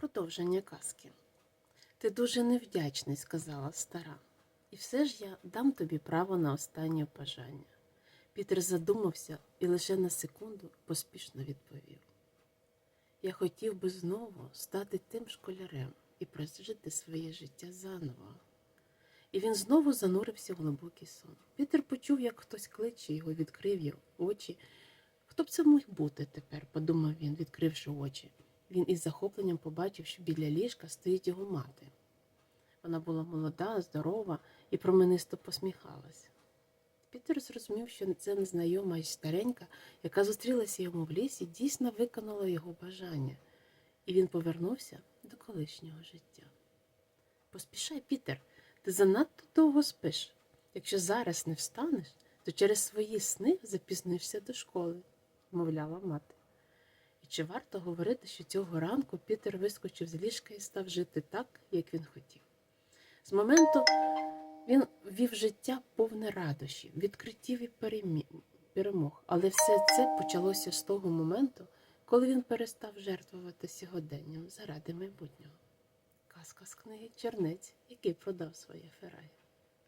Продовження казки. Ти дуже невдячний, сказала стара. І все ж я дам тобі право на останнє бажання. Пітер задумався і лише на секунду поспішно відповів. Я хотів би знову стати тим школярем і прожити своє життя заново. І він знову занурився в глибокий сон. Пітер почув, як хтось кличе його, відкрив його очі. Хто б це міг бути тепер, подумав він, відкривши очі. Він із захопленням побачив, що біля ліжка стоїть його мати. Вона була молода, здорова і променисто посміхалась. Пітер зрозумів, що це незнайома і старенька, яка зустрілася йому в лісі, дійсно виконала його бажання, і він повернувся до колишнього життя. Поспішай, Пітер, ти занадто довго спиш. Якщо зараз не встанеш, то через свої сни запізнишся до школи, мовляла мати. Чи варто говорити, що цього ранку Пітер вискочив з ліжка і став жити так, як він хотів? З моменту він вів життя повне радощів, відкриттів і перемог. Але все це почалося з того моменту, коли він перестав жертвувати сьогоденням заради майбутнього. Казка з книги Чернець, який продав своє ферай.